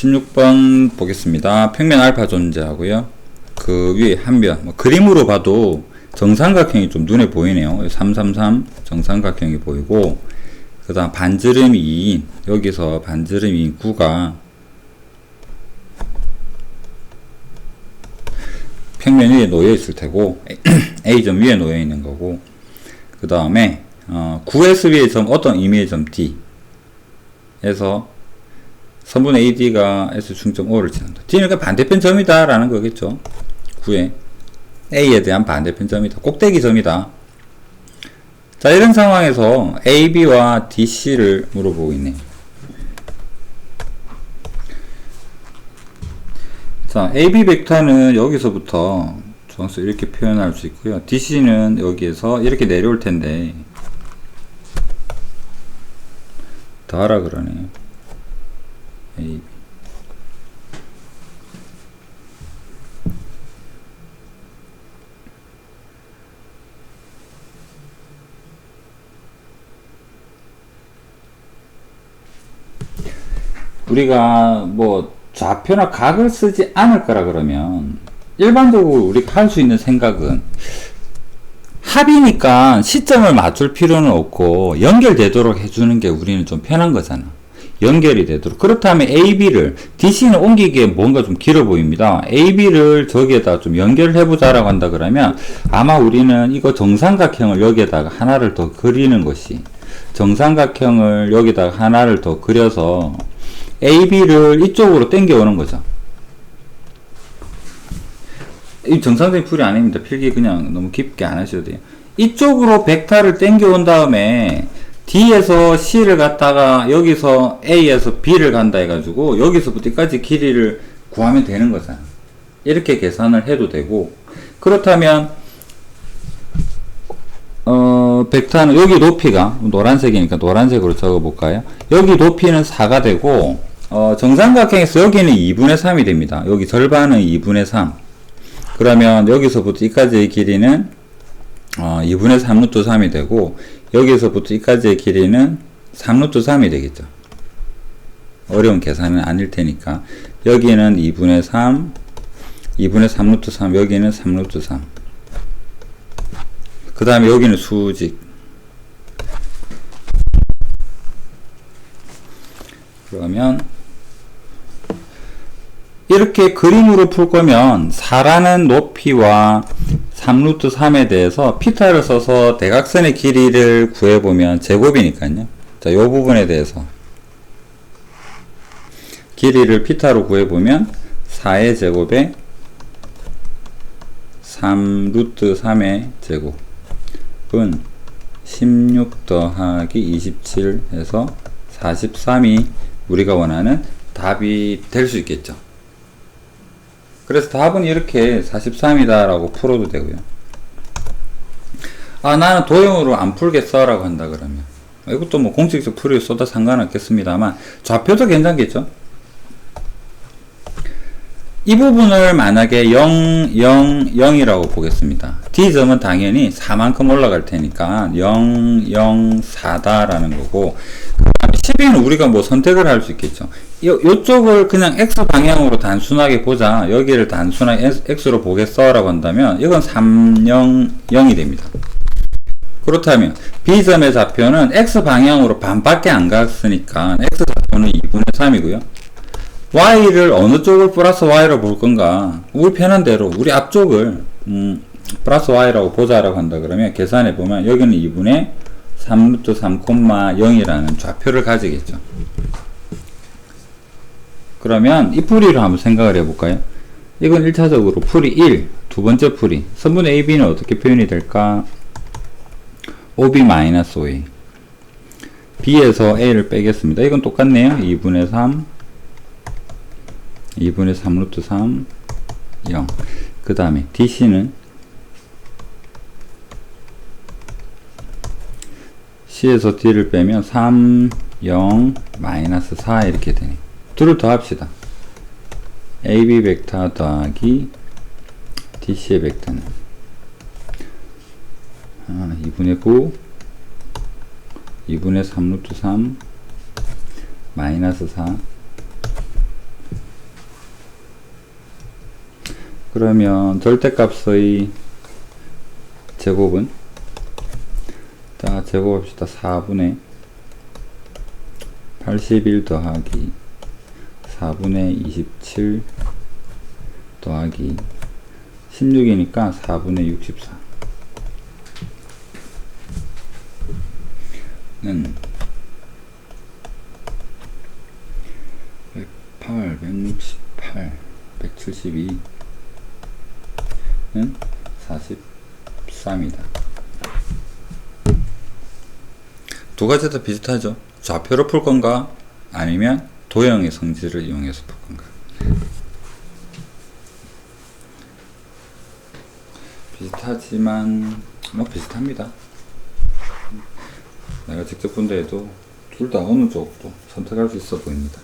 16번 보겠습니다. 평면 알파 존재하고요. 그 위에 한 변, 뭐 그림으로 봐도 정삼각형이 좀 눈에 보이네요. 333 정삼각형이 보이고, 그 다음 반지름이 2인, 여기서 반지름이 9가 평면 위에 놓여 있을 테고, A점 위에 놓여 있는 거고, 그 다음에, 어, 9SB의 점 어떤 의미의 점 D. 에서 선분의 AD가 S 중점 O를 지난다. D는 그 반대편 점이다. 라는 거겠죠. 9에. A에 대한 반대편 점이다. 꼭대기 점이다. 자, 이런 상황에서 AB와 DC를 물어보고 있네요. 자, AB 벡터는 여기서부터 중앙수 이렇게 표현할 수 있고요. DC는 여기에서 이렇게 내려올 텐데, 더하라 그러네요. AB. 우리가 뭐 좌표나 각을 쓰지 않을 거라 그러면 일반적으로 우리가 할 수 있는 생각은 합이니까 시점을 맞출 필요는 없고 연결되도록 해주는 게 우리는 좀 편한 거잖아. 연결이 되도록. 그렇다면 AB를, DC는 옮기기에 뭔가 좀 길어 보입니다. AB를 저기에다 좀 연결을 해보자라고 한다 그러면 아마 우리는 이거 정삼각형을 여기에다가 하나를 더 그리는 것이 정삼각형을 여기다가 하나를 더 그려서 AB를 이쪽으로 당겨오는 거죠. 이 정상적인 풀이 아닙니다. 필기 그냥 너무 깊게 안 하셔도 돼요. 이쪽으로 벡터를 당겨온 다음에 D에서 C를 갖다가 여기서 A에서 B를 간다 해가지고 여기서부터 여기까지 길이를 구하면 되는 거잖아. 이렇게 계산을 해도 되고 그렇다면 어, 벡터는 여기 높이가 노란색이니까 노란색으로 적어볼까요? 여기 높이는 4가 되고 어, 정삼각형에서 여기는 2분의 3이 됩니다. 여기 절반은 2분의 3. 그러면 여기서부터 이까지의 길이는 어, 2분의 3루트 3이 되고 여기서부터 이까지의 길이는 3루트 3이 되겠죠. 어려운 계산은 아닐 테니까 여기는 2분의 3 2분의 3루트 3 여기는 3루트 3그 다음에 여기는 수직 그러면 이렇게 그림으로 풀 거면 4라는 높이와 3루트 3에 대해서 피타를 써서 대각선의 길이를 구해보면 제곱이니까요. 자, 요 부분에 대해서 길이를 피타로 구해보면 4의 제곱에 3 루트 3의 제곱은 16 더하기 27 해서 43이 우리가 원하는 답이 될 수 있겠죠. 그래서 답은 이렇게 43이다라고 풀어도 되고요. 아, 나는 도형으로 안 풀겠어 라고 한다 그러면. 이것도 뭐 공식적 풀이를 쏟아 상관없겠습니다만, 좌표도 괜찮겠죠? 이 부분을 만약에 0, 0, 0이라고 보겠습니다. D점은 당연히 4만큼 올라갈 테니까 0, 0, 4다라는 거고, 12는 우리가 뭐 선택을 할 수 있겠죠. 요, 요쪽을 그냥 X 방향으로 단순하게 보자. 여기를 단순하게 X로 보겠어. 라고 한다면, 이건 3, 0, 0이 됩니다. 그렇다면, B점의 좌표는 X 방향으로 반밖에 안 갔으니까, X 좌표는 2분의 3이고요. Y를 어느 쪽을 플러스 Y로 볼 건가? 우리 편한 대로, 우리 앞쪽을, 음, 플러스 Y라고 보자라고 한다 그러면, 계산해 보면, 여기는 2분의 3루트 3,0이라는 좌표를 가지겠죠. 그러면 이 풀이를 한번 생각을 해볼까요? 이건 1차적으로 풀이 1, 두 번째 풀이. 선분의 AB는 어떻게 표현이 될까? OB-OA. B에서 A를 빼겠습니다. 이건 똑같네요. 2분의 3, 2분의 3 루트 3, 0. 그 다음에 DC는 C에서 D를 빼면 3, 0, 마이너스 4 이렇게 되네. 둘을 더합시다. AB 벡터 더하기 DC의 벡터는. 아, 2분의 9 2분의 3 루트 3 마이너스 4 그러면 절대값의 제곱은? 자 제곱합시다. 4분의 81 더하기 4분의 27 더하기 16이니까 4분의 64 는 108, 168, 172는 43이다. 두 가지 다 비슷하죠. 좌표로 풀 건가? 아니면 도형의 성질을 이용해서 풀 건가? 비슷하지만 뭐 비슷합니다. 내가 직접 본다 해도 둘 다 어느 쪽도 선택할 수 있어 보입니다.